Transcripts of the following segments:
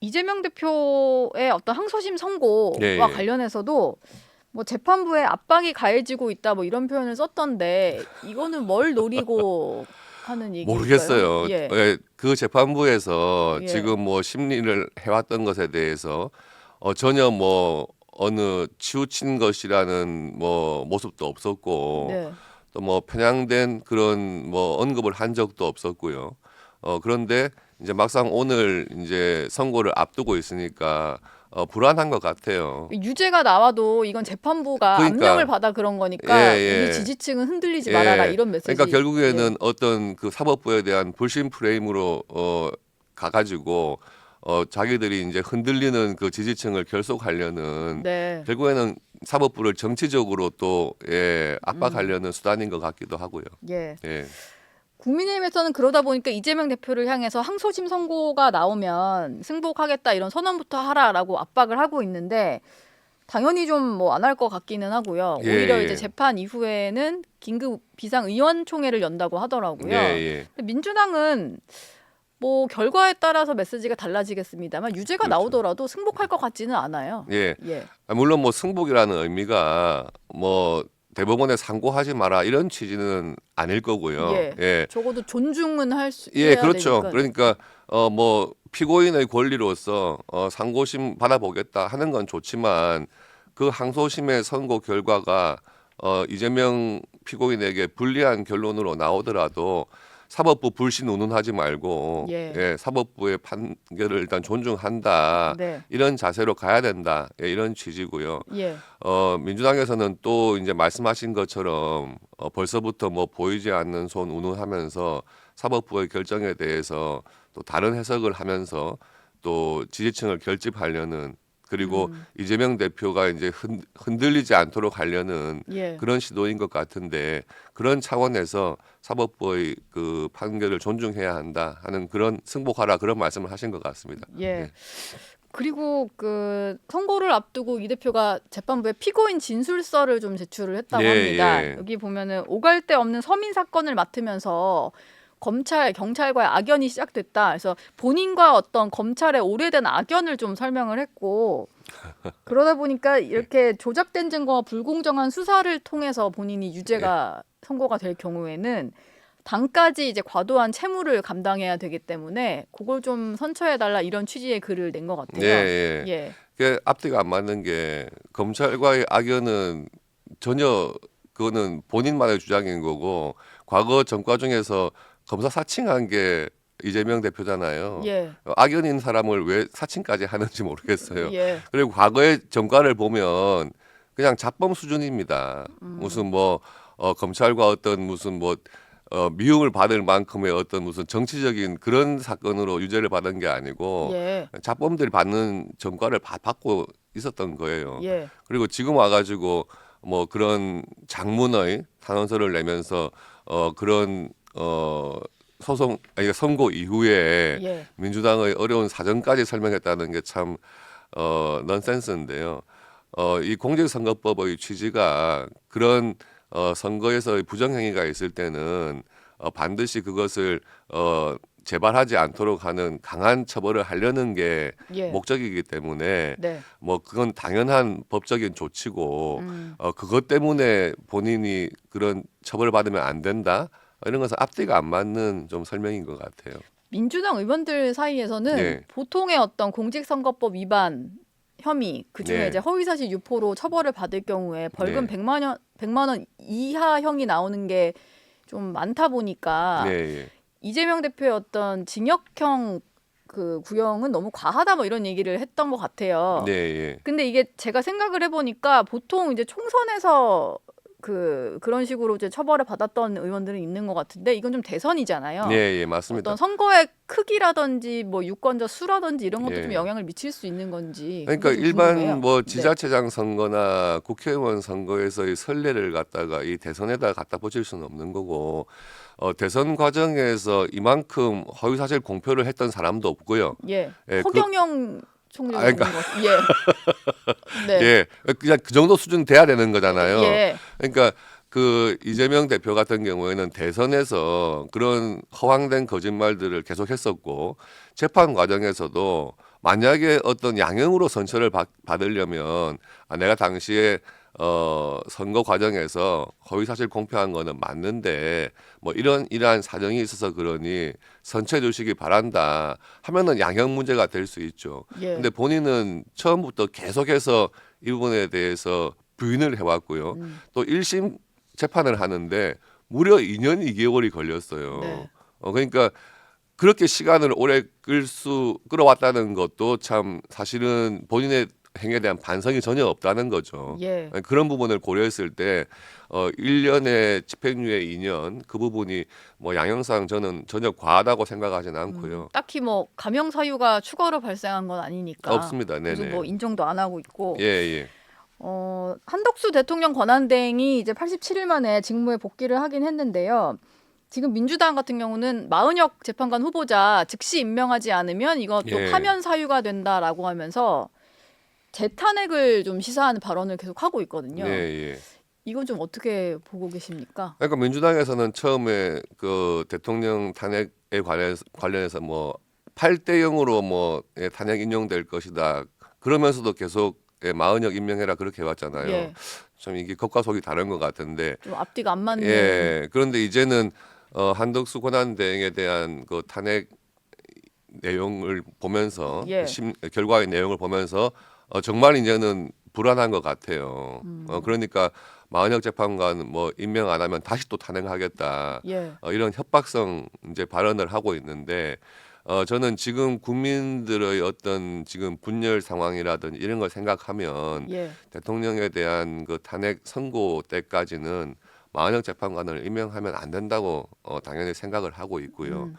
이재명 대표의 어떤 항소심 선고와 예, 예. 관련해서도 뭐 재판부에 압박이 가해지고 있다 뭐 이런 표현을 썼던데 이거는 뭘 노리고 하는 얘기일까요? 모르겠어요. 예. 예, 그 재판부에서 예. 지금 뭐 심리를 해왔던 것에 대해서 어, 전혀 뭐 어느 치우친 것이라는 뭐 모습도 없었고 네. 또 뭐 편향된 그런 뭐 언급을 한 적도 없었고요. 어 그런데 이제 막상 오늘 이제 선고를 앞두고 있으니까 어 불안한 것 같아요. 유죄가 나와도 이건 재판부가 그러니까. 압력을 받아 그런 거니까 예, 예. 우리 지지층은 흔들리지 예. 말아라 이런 메시지. 그러니까 결국에는 어떤 그 사법부에 대한 불신 프레임으로 어 가가지고 어 자기들이 이제 흔들리는 그 지지층을 결속하려는 네. 결국에는 사법부를 정치적으로 또 예, 압박하려는 음. 수단인 것 같기도 하고요. 예. 예. 국민의힘에서는 그러다 보니까 이재명 대표를 향해서 항소심 선고가 나오면 승복하겠다 이런 선언부터 하라라고 압박을 하고 있는데 당연히 좀 뭐 안 할 것 같기는 하고요. 예, 오히려 예. 이제 재판 이후에는 긴급 비상 의원총회를 연다고 하더라고요. 예, 예. 민주당은 뭐 결과에 따라서 메시지가 달라지겠습니다만 유죄가 그렇죠. 나오더라도 승복할 것 같지는 않아요. 예. 예. 아, 물론 뭐 승복이라는 의미가 뭐 대법원에 상고하지 마라 이런 취지는 아닐 거고요. 예. 예. 적어도 존중은 할 수 예, 해야 그렇죠. 되니까. 그러니까 어 뭐 피고인의 권리로서 어 상고심 받아보겠다 하는 건 좋지만 그 항소심의 선고 결과가 어 이재명 피고인에게 불리한 결론으로 나오더라도 사법부 불신 운운하지 말고 예. 사법부의 판결을 일단 존중한다. 네. 이런 자세로 가야 된다. 예, 이런 취지고요. 예. 어, 민주당에서는 또 이제 말씀하신 것처럼 어, 벌써부터 뭐 보이지 않는 손 운운하면서 사법부의 결정에 대해서 또 다른 해석을 하면서 또 지지층을 결집하려는 그리고 음. 이재명 대표가 이제 흔, 흔들리지 않도록 하려는 예. 그런 시도인 것 같은데 그런 차원에서 사법부의 그 판결을 존중해야 한다 하는 그런 승복하라 그런 말씀을 하신 것 같습니다. 예. 예. 그리고 그 선고를 앞두고 이 대표가 재판부에 피고인 진술서를 좀 제출을 했다고 예, 합니다. 예. 여기 보면은 오갈 데 없는 서민 사건을 맡으면서 검찰 경찰과의 악연이 시작됐다. 그래서 본인과 어떤 검찰의 오래된 악연을 좀 설명을 했고 그러다 보니까 이렇게 조작된 증거와 불공정한 수사를 통해서 본인이 유죄가 선고가 될 경우에는 당까지 이제 과도한 채무를 감당해야 되기 때문에 그걸 좀 선처해 달라 이런 취지의 글을 낸 것 같아요. 예, 예. 예. 그 앞뒤가 안 맞는 게 검찰과의 악연은 전혀 그거는 본인만의 주장인 거고 과거 정과 중에서 검사 사칭한 게 이재명 대표잖아요. 예. 어, 악연인 사람을 왜 사칭까지 하는지 모르겠어요. 예. 그리고 과거의 정과를 보면 그냥 자범 수준입니다. 음. 무슨 뭐 어, 검찰과 어떤 무슨 뭐 어, 미움을 받을 만큼의 어떤 무슨 정치적인 그런 사건으로 유죄를 받은 게 아니고 예. 자범들이 받는 전과를 받, 받고 있었던 거예요. 예. 그리고 지금 와가지고 뭐 그런 장문의 탄원서를 내면서 어 그런 어 소송 아니 선고 이후에 예. 민주당의 어려운 사정까지 설명했다는 게 참 어 넌센스인데요. 어 이 공직선거법의 취지가 그런 어 선거에서의 부정행위가 있을 때는 어 반드시 그것을 어 재발하지 않도록 하는 강한 처벌을 하려는 게 예. 목적이기 때문에 네. 뭐 그건 당연한 법적인 조치고 음. 어 그것 때문에 본인이 그런 처벌을 받으면 안 된다 이런 것은 앞뒤가 안 맞는 좀 설명인 것 같아요. 민주당 의원들 사이에서는 네. 보통의 어떤 공직선거법 위반 혐의 그중에 네. 이제 허위사실 유포로 처벌을 받을 경우에 벌금 네. 100만 원 100만 원 이하형이 나오는 게 좀 많다 보니까 네, 예. 이재명 대표의 어떤 징역형 그 구형은 너무 과하다 뭐 이런 얘기를 했던 것 같아요. 네, 예. 근데 이게 제가 생각을 해보니까 보통 이제 총선에서 그 그런 식으로 이제 처벌을 받았던 의원들은 있는 것 같은데 이건 좀 대선이잖아요. 네, 예, 맞습니다. 어떤 선거의 크기라든지 뭐 유권자 수라든지 이런 것도 예. 좀 영향을 미칠 수 있는 건지. 그러니까 그게 좀 궁금해요. 뭐 네. 지자체장 선거나 국회의원 선거에서의 선례를 갖다가 이 대선에다 갖다 붙일 수는 없는 거고 어, 대선 과정에서 이만큼 허위사실 공표를 했던 사람도 없고요. 예, 예, 그- 허경영 총리 아, 그러니까- 거. 예. 네. 예, 그냥 그 정도 수준 돼야 되는 거잖아요. 예. 그러니까 그 이재명 대표 같은 경우에는 대선에서 그런 허황된 거짓말들을 계속했었고 재판 과정에서도 만약에 어떤 양형으로 선처를 받, 받으려면 아, 내가 당시에 어, 선거 과정에서 허위 사실 공표한 거는 맞는데 뭐 이런 이러한 사정이 있어서 그러니 선처해 주시기 바란다 하면은 양형 문제가 될 수 있죠. 예. 근데 본인은 처음부터 계속해서 이 부분에 대해서 부인을 해왔고요. 음. 또 1심 재판을 하는데 무려 2년 2개월이 걸렸어요. 네. 어, 그러니까 그렇게 시간을 오래 끌 수 끌어왔다는 것도 참 사실은 본인의 행위에 대한 반성이 전혀 없다는 거죠. 예. 그런 부분을 고려했을 때 어, 1년의 집행유예 2년 그 부분이 뭐 양형상 저는 전혀 과하다고 생각하지는 않고요. 음, 딱히 뭐 감형 사유가 추가로 발생한 건 아니니까 없습니다. 네네. 뭐 인정도 안 하고 있고 예, 예. 어, 한덕수 대통령 권한대행이 이제 87일 만에 직무에 복귀를 하긴 했는데요. 지금 민주당 같은 경우는 마은혁 재판관 후보자 즉시 임명하지 않으면 이것도 예. 파면 사유가 된다라고 하면서 재탄핵을 좀 시사하는 발언을 계속 하고 있거든요. 예, 예. 이건 좀 어떻게 보고 계십니까? 그러니까 민주당에서는 처음에 그 대통령 탄핵에 관해서, 관련해서 뭐 8대 0으로 뭐 예, 탄핵 인용될 것이다. 그러면서도 계속 예, 마은혁 임명해라 그렇게 해왔잖아요. 예. 좀 이게 겉과 속이 다른 것 같은데 좀 앞뒤가 안 맞는 예. 그런데 이제는 어, 한덕수 권한 대행에 대한 그 탄핵 내용을 보면서 예. 심, 결과의 내용을 보면서 어, 정말 이제는 불안한 것 같아요. 음. 어, 그러니까 마은혁 재판관 뭐 임명 안 하면 다시 또 탄핵하겠다. 예. 어, 이런 협박성 이제 발언을 하고 있는데 어, 저는 지금 국민들의 어떤 지금 분열 상황이라든지 이런 걸 생각하면 예. 대통령에 대한 그 탄핵 선고 때까지는 마은혁 재판관을 임명하면 안 된다고 어, 당연히 생각을 하고 있고요. 음.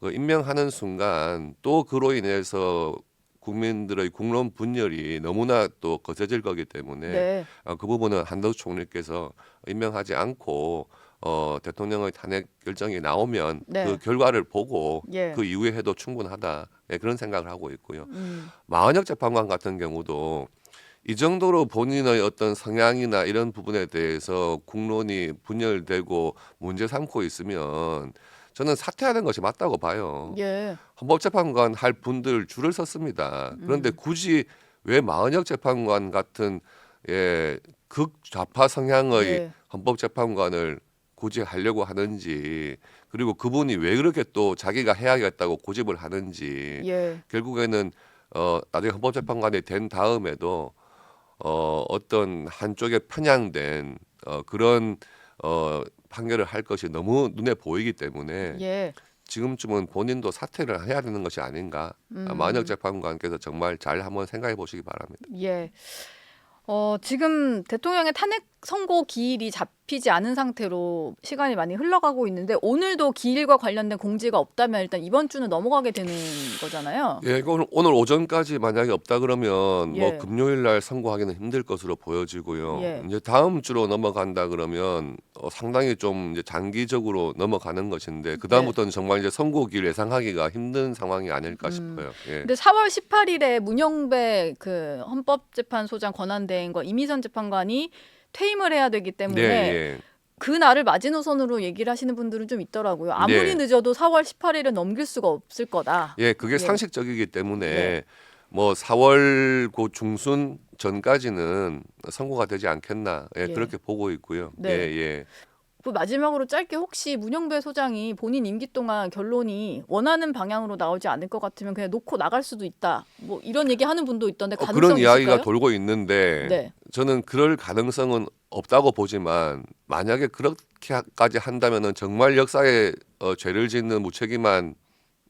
그 임명하는 순간 또 그로 인해서 국민들의 국론 분열이 너무나 또 거세질 거기 때문에 네. 어, 그 부분은 한덕수 총리께서 임명하지 않고 어, 대통령의 탄핵 결정이 나오면 네. 그 결과를 보고 예. 그 이후에 해도 충분하다 예, 그런 생각을 하고 있고요. 음. 마은혁 재판관 같은 경우도 이 정도로 본인의 어떤 성향이나 이런 부분에 대해서 국론이 분열되고 문제 삼고 있으면 저는 사퇴하는 것이 맞다고 봐요. 예. 헌법재판관 할 분들 줄을 섰습니다. 그런데 음. 굳이 왜 마은혁 재판관 같은 예, 극좌파 성향의 예. 헌법재판관을 굳이 하려고 하는지 그리고 그분이 왜 그렇게 또 자기가 해야겠다고 고집을 하는지 예. 결국에는 어 나중에 헌법재판관이 된 다음에도 어 어떤 한쪽에 편향된 어 그런 어 판결을 할 것이 너무 눈에 보이기 때문에 예. 지금쯤은 본인도 사퇴를 해야 되는 것이 아닌가 음. 아, 만혁 재판관께서 정말 잘 한번 생각해 보시기 바랍니다. 예. 어, 지금 대통령의 탄핵 선고 기일이 잡히지 않은 상태로 시간이 많이 흘러가고 있는데 오늘도 기일과 관련된 공지가 없다면 일단 이번 주는 넘어가게 되는 거잖아요. 예, 이거 오늘, 오늘 오전까지 만약에 없다 그러면 예. 뭐 금요일 날 선고하기는 힘들 것으로 보여지고요. 예. 이제 다음 주로 넘어간다 그러면 어, 상당히 좀 이제 장기적으로 넘어가는 것인데 그 다음부터는 정말 이제 선고기를 예상하기가 힘든 상황이 아닐까 음. 싶어요. 예. 근데 4월 18일에 문영배 그 헌법재판소장 권한대행과 이미선 재판관이 퇴임을 해야 되기 때문에 네, 예. 그 날을 마지노선으로 얘기를 하시는 분들은 좀 있더라고요. 아무리 네. 늦어도 4월 18일은 넘길 수가 없을 거다. 예, 그게 예. 상식적이기 때문에 네. 뭐 4월 고 중순 전까지는 선고가 되지 않겠나 예, 예. 그렇게 보고 있고요. 네. 예, 예. 그 마지막으로 짧게 혹시 문영배 소장이 본인 임기 동안 결론이 원하는 방향으로 나오지 않을 것 같으면 그냥 놓고 나갈 수도 있다. 뭐 이런 얘기 하는 분도 있던데 어, 가능성이 그런 이야기가 있을까요? 돌고 있는데 네. 저는 그럴 가능성은 없다고 보지만 만약에 그렇게까지 한다면은 정말 역사에 어, 죄를 짓는 무책임한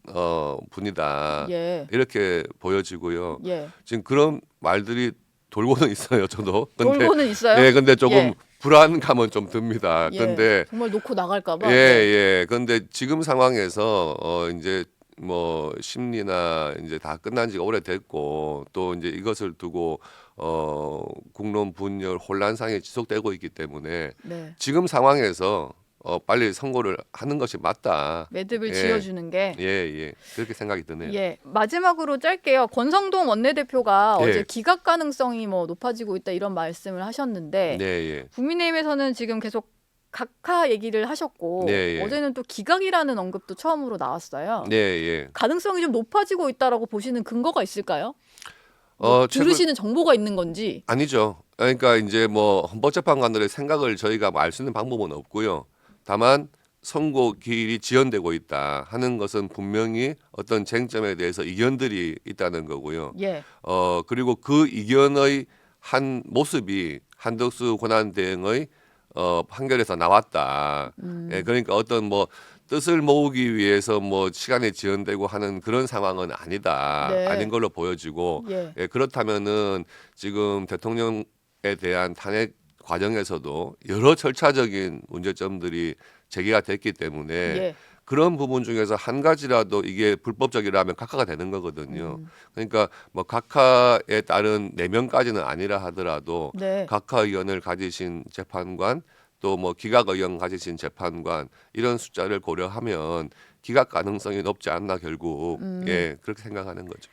어, 분이다 예. 이렇게 보여지고요. 예. 지금 그런 말들이 돌고는 있어요. 저도. 근데 돌고는 있어요. 예, 근데 조금 예. 불안감은 좀 듭니다. 예. 근데 정말 놓고 나갈까 봐. 예, 네. 예. 그런데 지금 상황에서 어 이제 뭐 심리나 이제 다 끝난 지가 오래됐고 또 이제 이것을 두고 어 국론 분열 혼란상이 지속되고 있기 때문에 네. 지금 상황에서 어 빨리 선고를 하는 것이 맞다. 매듭을 예. 지어주는 게. 예, 예. 그렇게 생각이 드네요. 예. 마지막으로 짧게요. 권성동 원내대표가 예. 어제 기각 가능성이 뭐 높아지고 있다 이런 말씀을 하셨는데 네, 예. 국민의힘에서는 지금 계속 각하 얘기를 하셨고 네, 예. 어제는 또 기각이라는 언급도 처음으로 나왔어요. 네, 예. 가능성이 좀 높아지고 있다라고 보시는 근거가 있을까요? 어, 뭐 최근- 들으시는 정보가 있는 건지. 아니죠. 그러니까 이제 뭐 헌법재판관들의 생각을 저희가 알 수 있는 방법은 없고요. 다만 선고 기일이 지연되고 있다 하는 것은 분명히 어떤 쟁점에 대해서 이견들이 있다는 거고요. 예. 어 그리고 그 이견의 한 모습이 한덕수 권한 대행의 어 판결에서 나왔다. 음. 예, 그러니까 어떤 뭐 뜻을 모으기 위해서 뭐 시간이 지연되고 하는 그런 상황은 아니다. 네. 아닌 걸로 보여지고 예. 예, 그렇다면은 지금 대통령에 대한 탄핵 과정에서도 여러 절차적인 문제점들이 제기가 됐기 때문에 예. 그런 부분 중에서 한 가지라도 이게 불법적이라면 각하가 되는 거거든요. 음. 그러니까 뭐 각하에 따른 네 명까지는 아니라 하더라도 네. 각하 의원을 가지신 재판관 또 뭐 기각 의원 가지신 재판관 이런 숫자를 고려하면 기각 가능성이 높지 않나 결국 음. 예 그렇게 생각하는 거죠.